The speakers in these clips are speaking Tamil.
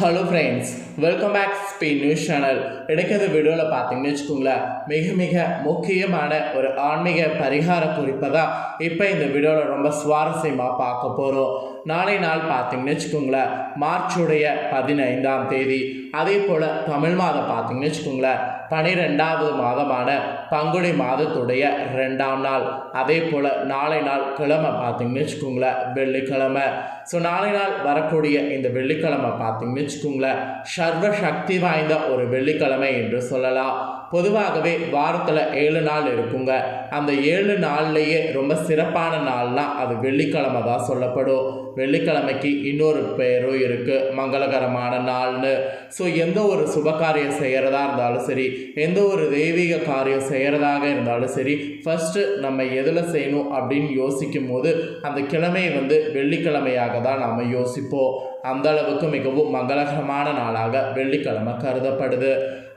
ஹலோ ஃப்ரெண்ட்ஸ் வெல்கம் பேக் ஸ்பீ நியூஸ் சேனல் எனக்கு இந்த வீடியோவில் பார்த்தீங்கன்னு வச்சுக்கோங்களேன் மிக மிக முக்கியமான ஒரு ஆன்மீக பரிகார குறிப்பை தான் இப்போ இந்த வீடியோவில் ரொம்ப சுவாரஸ்யமாக பார்க்க போகிறோம் நாளை நாள் பார்த்தீங்கன்னு வச்சுக்கோங்களேன் மார்ச்சுடைய பதினைந்தாம் தேதி. அதே போல் தமிழ் மாதம் பார்த்தீங்கன்னு வச்சுக்கோங்களேன் பனிரெண்டாவது மாதமான பங்குனி மாதத்துடைய ரெண்டாம் நாள். அதே போல் நாளை நாள் கிழமை பார்த்தீங்கன்னு வச்சுக்கோங்களேன் வெள்ளிக்கிழமை. ஸோ நாளை நாள் வரக்கூடிய இந்த வெள்ளிக்கிழமை பார்த்தீங்கன்னு வச்சுக்கோங்களேன் சர்வ சக்தி வாய்ந்த ஒரு வெள்ளிக்கிழமை என்று சொல்லலாம். பொதுவாகவே வாரத்தில் ஏழு நாள் இருக்குங்க. அந்த ஏழு நாள்லேயே ரொம்ப சிறப்பான நாள்னால் அது வெள்ளிக்கிழமை தான் சொல்லப்படும். வெள்ளிக்கிழமைக்கு இன்னொரு பேரும் இருக்குது மங்களகரமான நாள்னு. ஸோ எந்த ஒரு சுப காரியம் செய்கிறதா இருந்தாலும் சரி எந்த ஒரு தெய்வீக காரியம் செய்கிறதாக இருந்தாலும் சரி ஃபஸ்ட்டு நம்ம எதில் செய்யணும் அப்படின்னு யோசிக்கும் போது அந்த கிழமையை வந்து வெள்ளிக்கிழமையாக தான் நாம் யோசிப்போம். அந்த அளவுக்கு மிகவும் மங்களகரமான நாளாக வெள்ளிக்கிழமை கருதப்படுது.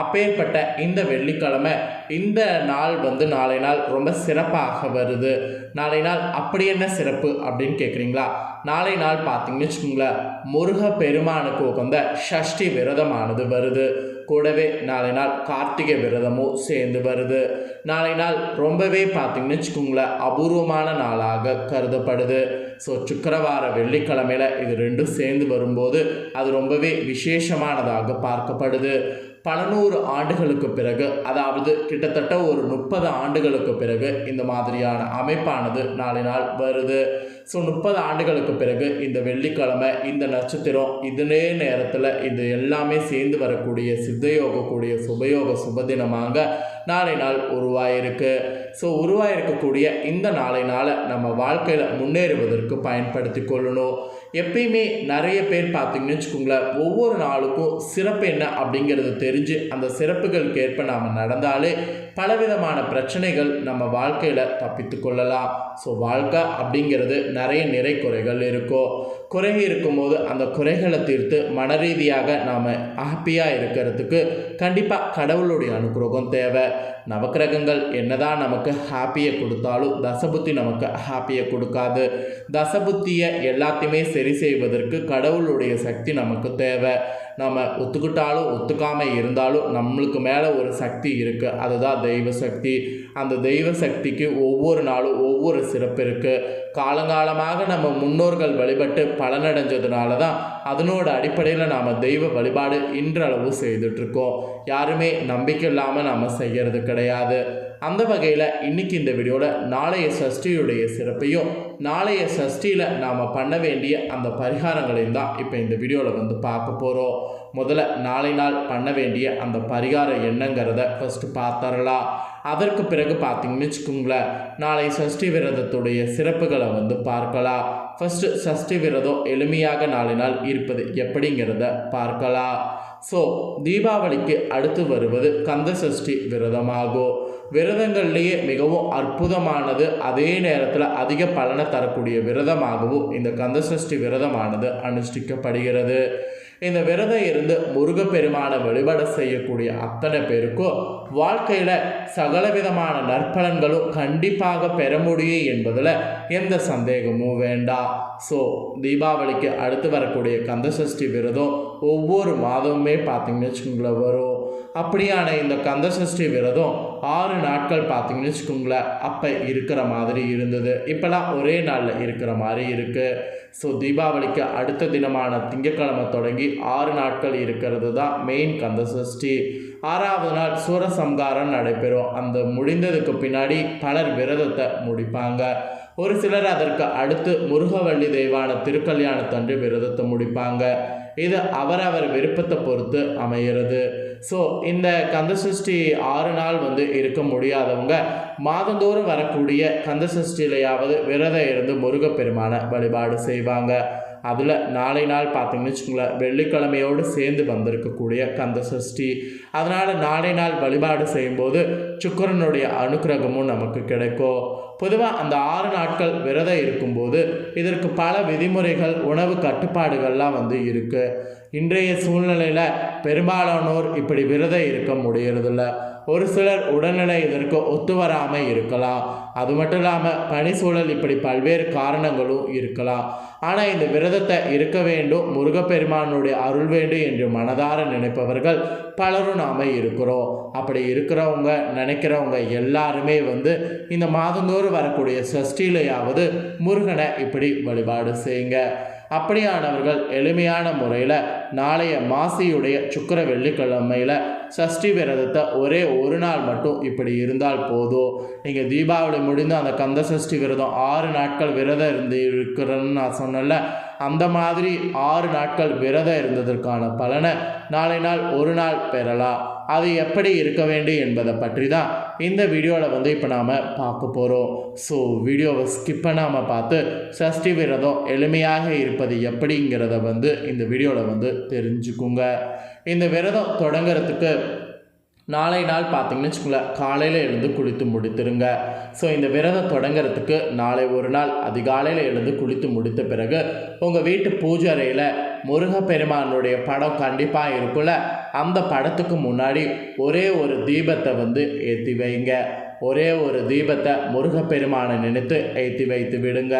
அப்பேற்பட்ட இந்த வெள்ளிக்கிழமை இந்த நாள் வந்து நாளை நாள் ரொம்ப சிறப்பாக வருது. நாளை நாள் அப்படி என்ன சிறப்பு அப்படின்னு கேட்குறீங்களா நாளை நாள் பார்த்தீங்கன்னு வச்சுக்கோங்களேன் முருக பெருமானுக்கு உகந்த ஷஷ்டி விரதமானது வருது. கூடவே நாளை நாள் கார்த்திகை விரதமும் சேர்ந்து வருது. நாளை நாள் ரொம்பவே பார்த்திங்கன்னு வச்சுக்கோங்களேன் அபூர்வமான நாளாக கருதப்படுது. ஸோ சுக்கரவார வெள்ளிக்கிழமையில் இது ரெண்டும் சேர்ந்து வரும்போது அது ரொம்பவே விசேஷமானதாக பார்க்கப்படுது. பல நூறு ஆண்டுகளுக்கு பிறகு அதாவது கிட்டத்தட்ட ஒரு முப்பது ஆண்டுகளுக்கு பிறகு இந்த மாதிரியான அமைப்பானது நாளை நாள் வருது. ஸோ முப்பது ஆண்டுகளுக்கு பிறகு இந்த வெள்ளிக்கிழமை இந்த நட்சத்திரம் இதே நேரத்தில் இது எல்லாமே சேர்ந்து வரக்கூடிய சித்தயோக கூடிய சுபயோக சுபதினமாக நாளை நாள் உருவாயிருக்கு. ஸோ உருவாயிருக்கக்கூடிய இந்த நாளை நாளை நம்ம வாழ்க்கையில் முன்னேறுவதற்கு பயன்படுத்தி கொள்ளணும். எப்பயுமே நிறைய பேர் பார்த்திங்கன்னு வச்சுக்கோங்களேன் ஒவ்வொரு நாளுக்கும் சிறப்பு என்ன அப்படிங்கிறது தெரிஞ்சு அந்த சிறப்புகளுக்கு ஏற்ப நாம் நடந்தாலே பலவிதமான பிரச்சனைகள் நம்ம வாழ்க்கையில் தப்பித்து கொள்ளலாம். ஸோ வாழ்க்கை அப்படிங்கிறது நிறைய நிறை குறைகள் இருக்கும் குறை இருக்கும்போது அந்த குறைகளை தீர்த்து மன ரீதியாக நாம் ஹாப்பியாக இருக்கிறதுக்கு கண்டிப்பாக கடவுளுடைய அனுகிரகம் தேவை. நவக்கிரகங்கள் என்னதான் நமக்கு ஹாப்பியை கொடுத்தாலும் தசபுத்தி நமக்கு ஹாப்பியை கொடுக்காது. தசபுத்தியை எல்லாத்தையுமே சரி செய்வதற்கு கடவுளுடைய சக்தி நமக்கு தேவை. நம்ம ஒத்துக்கிட்டாலும் ஒத்துக்காமல் இருந்தாலும் நம்மளுக்கு மேலே ஒரு சக்தி இருக்குது அதுதான் தெய்வ சக்தி. அந்த தெய்வ சக்திக்கு ஒவ்வொரு நாளும் ஒவ்வொரு சிறப்பு இருக்குது காலங்காலமாக நம்ம முன்னோர்கள் வழிபட்டு பலனடைஞ்சதுனால தான் அதனோட அடிப்படையில் நாம் தெய்வ வழிபாடு இன்றளவு செய்துட்ருக்கோம் யாருமே நம்பிக்கை இல்லாமல் நாம் செய்கிறது கிடையாது. அந்த வகையில் இன்றைக்கி இந்த வீடியோவில் நாளைய சஷ்டியுடைய சிறப்பையும் நாளைய சஷ்டியில் நாம் பண்ண வேண்டிய அந்த பரிகாரங்களையும் தான் இப்போ இந்த வீடியோவில் வந்து பார்க்க போகிறோம் முதல்ல நாளை நாள் பண்ண வேண்டிய அந்த பரிகாரம் என்னங்கிறத ஃபஸ்ட்டு பார்த்தரலாம் அதற்கு பிறகு பார்த்தீங்கன்னு வச்சுக்கோங்களேன் நாளை சஷ்டி விரதத்துடைய சிறப்புகளை வந்து பார்க்கலாம். ஃபஸ்ட்டு சஷ்டி விரதம் எளிமையாக நாளை நாள் இருப்பது எப்படிங்கிறத பார்க்கலாம். ஸோ தீபாவளிக்கு அடுத்து வருவது கந்த சஷ்டி விரதமாகும். விரதங்கள்லேயே மிகவும் அற்புதமானது. அதே நேரத்தில் அதிக பலனை தரக்கூடிய விரதமாகவும் இந்த கந்தசஷ்டி விரதமானது அனுஷ்டிக்கப்படுகிறது. இந்த விரதம் இருந்து முருகப்பெருமானை வழிபாடு செய்யக்கூடிய அத்தனை பேருக்கும் வாழ்க்கையில் சகலவிதமான நற்பலன்களும் கண்டிப்பாக பெற முடியும் என்பதில் எந்த சந்தேகமும் வேண்டாம். ஸோ தீபாவளிக்கு அடுத்து வரக்கூடிய கந்தசஷ்டி விரதம் ஒவ்வொரு மாதமுமே பார்த்தீங்கன்னு வச்சுக்கோங்களேன் வரும். அப்படியான இந்த கந்தசஷ்டி விரதம் ஆறு நாட்கள் பார்த்தீங்கன்னு வச்சுக்கோங்களேன் அப்போ இருக்கிற மாதிரி இருந்தது. இப்போலாம் ஒரே நாளில் இருக்கிற மாதிரி இருக்குது ஸோ தீபாவளிக்கு அடுத்த தினமான திங்கட்கிழமை தொடங்கி ஆறு நாட்கள் இருக்கிறது தான் மெயின் கந்த சஷ்டி ஆறாவது நாள் சூரசம்காரம் நடைபெறும். அந்த முடிந்ததுக்கு பின்னாடி பலர் விரதத்தை முடிப்பாங்க. ஒரு சிலர் அதற்கு அடுத்து முருகவள்ளி தெய்வான திருக்கல்யாணத்தன்று விரதத்தை முடிப்பாங்க. இது அவரவர் விருப்பத்தை பொறுத்து அமைகிறது ஸோ இந்த கந்தசஷ்டி ஆறு நாள் வந்து இருக்க முடியாதவங்க மாதந்தோறும் வரக்கூடிய கந்தசஷ்டியிலையாவது விரதம் இருந்து முருகப்பெருமானை வழிபாடு செய்வாங்க. அதில் நாளை நாள் பார்த்தீங்கன்னு வச்சுக்கோங்களேன் வெள்ளிக்கிழமையோடு சேர்ந்து வந்திருக்கக்கூடிய கந்த சஷ்டி அதனால் நாளை நாள் வழிபாடு செய்யும்போது சுக்கரனுடைய அனுக்கிரகமும் நமக்கு கிடைக்கும். பொதுவாக அந்த ஆறு நாட்கள் விரதம் இருக்கும்போது இதற்கு பல விதிமுறைகள் உணவு கட்டுப்பாடுகள்லாம் வந்து இருக்குது இன்றைய சூழ்நிலையில் பெரும்பாலானோர் இப்படி விரதம் இருக்க முடியறதில்ல. ஒரு சிலர் உடல்நிலை இதற்கு ஒத்து வராமல் இருக்கலாம். அது மட்டும் இல்லாமல் பனி சூழல் இப்படி பல்வேறு காரணங்களும் இருக்கலாம். ஆனால் இந்த விரதத்தை இருக்க வேண்டும் முருகப்பெருமானுடைய அருள் வேண்டும் என்று மனதார நினைப்பவர்கள் பலரும் நாம் இருக்கிறோம். அப்படி இருக்கிறவங்க நினைக்கிறவங்க எல்லாருமே வந்து இந்த மாதந்தோறும் வரக்கூடிய சஷ்டியிலையாவது முருகனை இப்படி வழிபாடு செய்யுங்க. அப்படியானவர்கள் எளிமையான முறையில் நாளைய மாசியுடைய சுக்கர வெள்ளிக்கிழமையில் சஷ்டி விரதத்தை ஒரே ஒரு நாள் மட்டும் இப்படி இருந்தால் போதும். நீங்கள் தீபாவளி முடிந்து அந்த கந்த சஷ்டி விரதம் ஆறு நாட்கள் விரதம் இருந்து இருக்கிறேன்னு நான் சொன்னல அந்த மாதிரி ஆறு நாட்கள் விரதம் இருந்ததற்கான பலனை நாளை நாள் ஒரு நாள் பெறலாம். அது எப்படி இருக்க வேண்டும் என்பதை பற்றி தான் இந்த வீடியோவில் வந்து இப்போ நாம் பார்க்க போகிறோம் ஸோ வீடியோவை ஸ்கிப் பண்ணாமல் பார்த்து சஷ்டி விரதம் எளிமையாக இருப்பது எப்படிங்கிறத வந்து இந்த வீடியோவில் வந்து தெரிஞ்சுக்குங்க. இந்த விரதம் தொடங்கிறதுக்கு நாளை நாள் பார்த்தீங்கன்னு வச்சுக்கோங்களேன் காலையில் எழுந்து குளித்து முடித்துருங்க. ஸோ இந்த விரதம் தொடங்கிறதுக்கு நாளை ஒரு நாள் அதிகாலையில் எழுந்து குளித்து முடித்த பிறகு உங்கள் வீட்டு பூஜை அறையில் முருகப்பெருமானுடைய படம் கண்டிப்பாக இருக்குல்ல அந்த படத்துக்கு முன்னாடி ஒரே ஒரு தீபத்தை வந்து ஏற்றி வைங்க. ஒரே ஒரு தீபத்தை முருகப்பெருமானை நினைத்து ஏற்றி வைத்து விடுங்க.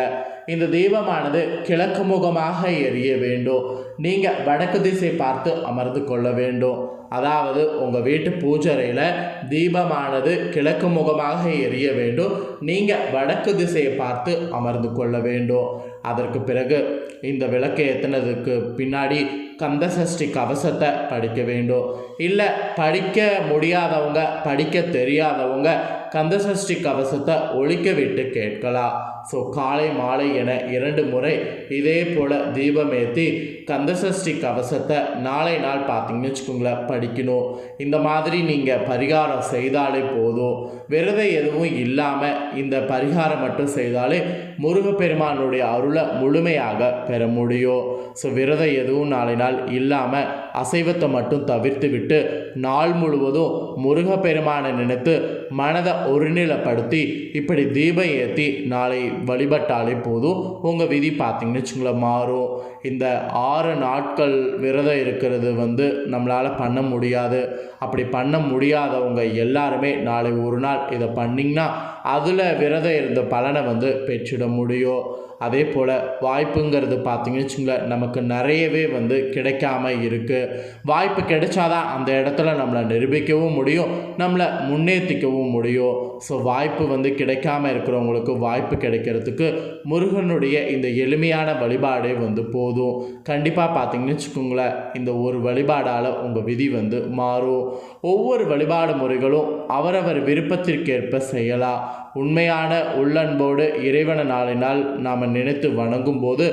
இந்த தீபமானது கிழக்கு முகமாக எரிய வேண்டும். நீங்கள் வடக்கு திசை பார்த்து அமர்ந்து கொள்ள வேண்டும். அதாவது உங்கள் வீட்டு பூஜரையில் தீபமானது கிழக்கு முகமாக எரிய வேண்டும். நீங்கள் வடக்கு திசையை பார்த்து அமர்ந்து கொள்ள வேண்டும். அதற்கு பிறகு இந்த விளக்கு ஏற்றினதுக்கு பின்னாடி கந்தசஷ்டி கவசத்தை படிக்க வேண்டும் இல்லை படிக்க முடியாதவங்க படிக்க தெரியாதவங்க கந்தசஷ்டி கவசத்தை ஒழிக்க விட்டு கேட்கலாம் ஸோ காலை மாலை என இரண்டு முறை இதே போல் தீபம் ஏற்றி கந்தசஷ்டி கவசத்தை நாளை நாள் பார்த்தீங்கன்னு வச்சுக்கோங்களேன் படிக்கணும். இந்த மாதிரி நீங்கள் பரிகாரம் செய்தாலே போதும். விரதம் எதுவும் இல்லாமல் இந்த பரிகாரம் மட்டும் செய்தாலே முருகப்பெருமானுடைய அருளை முழுமையாக பெற முடியும். ஸோ விரதம் எதுவும் நாளை நாள் இல்லாமல் அசைவத்தை மட்டும் தவிர்த்து விட்டு நாள் முழுவதும் முருகப்பெருமானை நினைத்து மனதை ஒருநிலைப்படுத்தி இப்படி தீபம் ஏற்றி நாளை வழிபட்டாலே போதும். உங்கள் விதி பார்த்தீங்கன்னு வச்சுங்களேன் மாறும். இந்த ஆறு நாட்கள் விரதம் இருக்கிறது வந்து நம்மளால் பண்ண முடியாது. அப்படி பண்ண முடியாதவங்க எல்லாருமே நாளை ஒரு நாள் இதை பண்ணிங்கன்னா அதில் விரதம் இருந்த பலனை வந்து பெற்றிட முடியும். அதே போல் வாய்ப்புங்கிறது பார்த்தீங்கன்னு வச்சுங்களேன் நமக்கு நிறையவே வந்து கிடைக்காம இருக்குது வாய்ப்பு கிடைச்சாதான் அந்த இடத்துல நம்மளை நிரூபிக்கவும் முடியும் நம்மளை முன்னேற்றிக்கவும் முடியும். ஸோ வாய்ப்பு வந்து கிடைக்காம இருக்கிறவங்களுக்கு வாய்ப்பு கிடைக்கிறதுக்கு முருகனுடைய இந்த எளிமையான வழிபாடே வந்து போதும். கண்டிப்பாக பார்த்தீங்கன்னு வச்சுக்கோங்களேன் இந்த ஒரு வழிபாடால் உங்கள் விதி வந்து மாறும். ஒவ்வொரு வழிபாடு முறைகளும் அவரவர் விருப்பத்திற்கேற்ப செய்யலாம். உண்மையான உள்ளன்போடு இறைவன நாளினால் நாம் நினைத்து வணங்கும் போது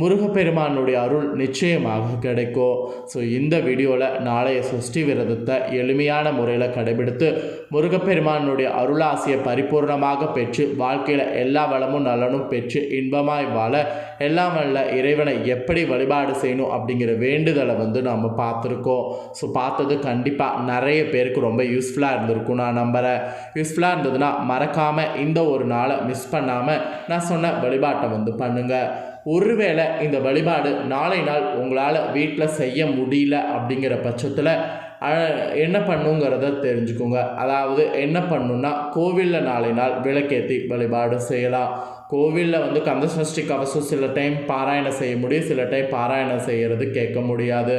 முருகப்பெருமானுடைய அருள் நிச்சயமாக கிடைக்கும். ஸோ இந்த வீடியோவில் நாளைய சஷ்டி விரதத்தை எளிமையான முறையில் கடைபிடித்து முருகப்பெருமானுடைய அருளாசியை பரிபூர்ணமாக பெற்று வாழ்க்கையில் எல்லா வளமும் நலனும் பெற்று இன்பமாய் வாழ எல்லாம் வல்ல இறைவனை எப்படி வழிபாடு செய்யணும் அப்படிங்கிற வேண்டுதலை வந்து நம்ம பார்த்துருக்கோம். ஸோ பார்த்தது கண்டிப்பாக நிறைய பேருக்கு ரொம்ப யூஸ்ஃபுல்லாக இருந்திருக்கும் நான் நம்புகிறேன் யூஸ்ஃபுல்லாக இருந்ததுன்னா மறக்காமல் இந்த ஒரு நாளை மிஸ் பண்ணாமல் நான் சொன்ன வழிபாட்டை வந்து பண்ணுங்கள் ஒருவேளை இந்த வழிபாடு நாளை நாள் உங்களால் வீட்டில் செய்ய முடியல அப்படிங்கிற பட்சத்தில் என்ன பண்ணுங்கிறத தெரிஞ்சுக்கோங்க. அதாவது என்ன பண்ணுன்னா கோவிலில் நாளை நாள் விளக்கேற்றி வழிபாடு செய்யலாம். கோவிலில் வந்து கந்த சஷ்டி கவசம் சில டைம் பாராயணம் செய்ய முடியும் சில டைம் பாராயணம் செய்கிறது கேட்க முடியாது.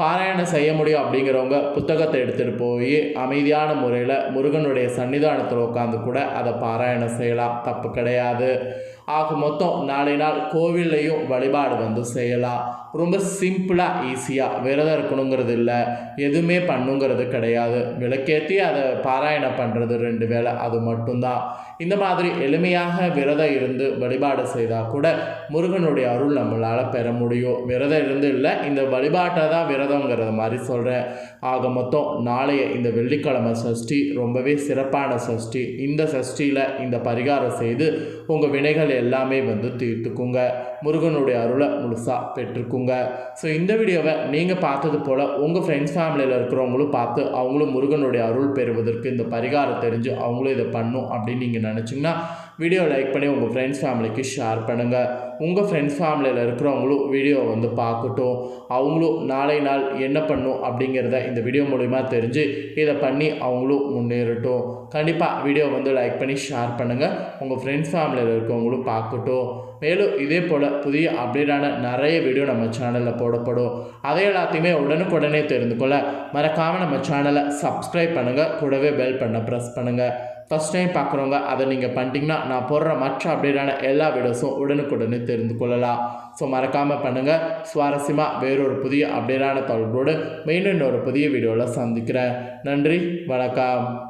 பாராயணம் செய்ய முடியும் அப்படிங்கிறவங்க புத்தகத்தை எடுத்துகிட்டு போய் அமைதியான முறையில் முருகனுடைய சன்னிதானத்தில் உட்காந்து கூட அதை பாராயணம் செய்யலாம். தப்பு கிடையாது. ஆக மொத்தம் நாளை நாள் கோவில்லையும் வழிபாடு வந்து செய்யலாம். ரொம்ப சிம்பிளாக ஈஸியாக விரதம் இருக்கணுங்கிறது இல்லை. எதுவுமே பண்ணுங்கிறது கிடையாது. விளக்கேற்றி அதை பாராயணம் பண்ணுறது ரெண்டு வேலை அது மட்டும்தான். இந்த மாதிரி எளிமையாக விரதம் இருந்து வழிபாடு செய்தால் கூட முருகனுடைய அருள் நம்மளால் பெற முடியும். விரதம் இருந்து இல்லை இந்த வழிபாட்டை தான் விரதங்கிறத மாதிரி சொல்கிறேன் ஆக மொத்தம் நாளைய இந்த வெள்ளிக்கிழமை சஷ்டி ரொம்பவே சிறப்பான சஷ்டி. இந்த சஷ்டியில் இந்த பரிகாரம் செய்து உங்கள் வினைகள் எல்லாமே வந்து தீர்த்துக்குங்க. முருகனுடைய அருளை முழுசாக பெற்றுக்குங்க. ஸோ இந்த வீடியோவை நீங்கள் பார்த்தது போல் உங்கள் ஃப்ரெண்ட்ஸ் ஃபேமிலியில் இருக்கிறவங்களும் பார்த்து அவங்களும் முருகனுடைய அருள் பெறுவதற்கு இந்த பரிகாரம் தெரிஞ்சு அவங்களும் இதை பண்ணும் அப்படின்னு நீங்கள் நினச்சிங்கன்னா வீடியோ லைக் பண்ணி உங்கள் ஃப்ரெண்ட்ஸ் ஃபேமிலிக்கு ஷேர் பண்ணுங்கள் உங்கள் ஃப்ரெண்ட்ஸ் ஃபேமிலியில் இருக்கிறவங்களும் வீடியோ வந்து பார்க்கட்டும். அவங்களும் நாளை நாள் என்ன பண்ணும் அப்படிங்கிறத இந்த வீடியோ மூலிமா தெரிஞ்சு இதை பண்ணி அவங்களும் முன்னேறட்டும். கண்டிப்பாக வீடியோ வந்து லைக் பண்ணி ஷேர் பண்ணுங்கள் உங்கள் ஃப்ரெண்ட்ஸ் ஃபேமிலியில் இருக்கவங்களும் பார்க்கட்டும். மேலும் இதே போல் புதிய அப்டேட்டான நிறைய வீடியோ நம்ம சேனலில் போடப்படும். அதை எல்லாத்தையுமே உடனுக்குடனே தெரிந்து கொள்ள மறக்காமல் நம்ம சேனலை சப்ஸ்கிரைப் பண்ணுங்கள் கூடவே பெல் பண்ண ப்ரெஸ் பண்ணுங்கள் ஃபஸ்ட் டைம் பார்க்குறவங்க அதை நீங்கள் பண்ணிட்டீங்கன்னா நான் போடுற மற்ற அப்டேட்டான எல்லா வீடியோஸும் உடனுக்குடனே தெரிந்து கொள்ளலாம். ஸோ மறக்காமல் பண்ணுங்கள் சுவாரஸ்யமாக வேறொரு புதிய அப்டேட்டான தொடர்போடு மீண்டும் ஒரு புதிய வீடியோவில் சந்திக்கிறேன். நன்றி வணக்கம்.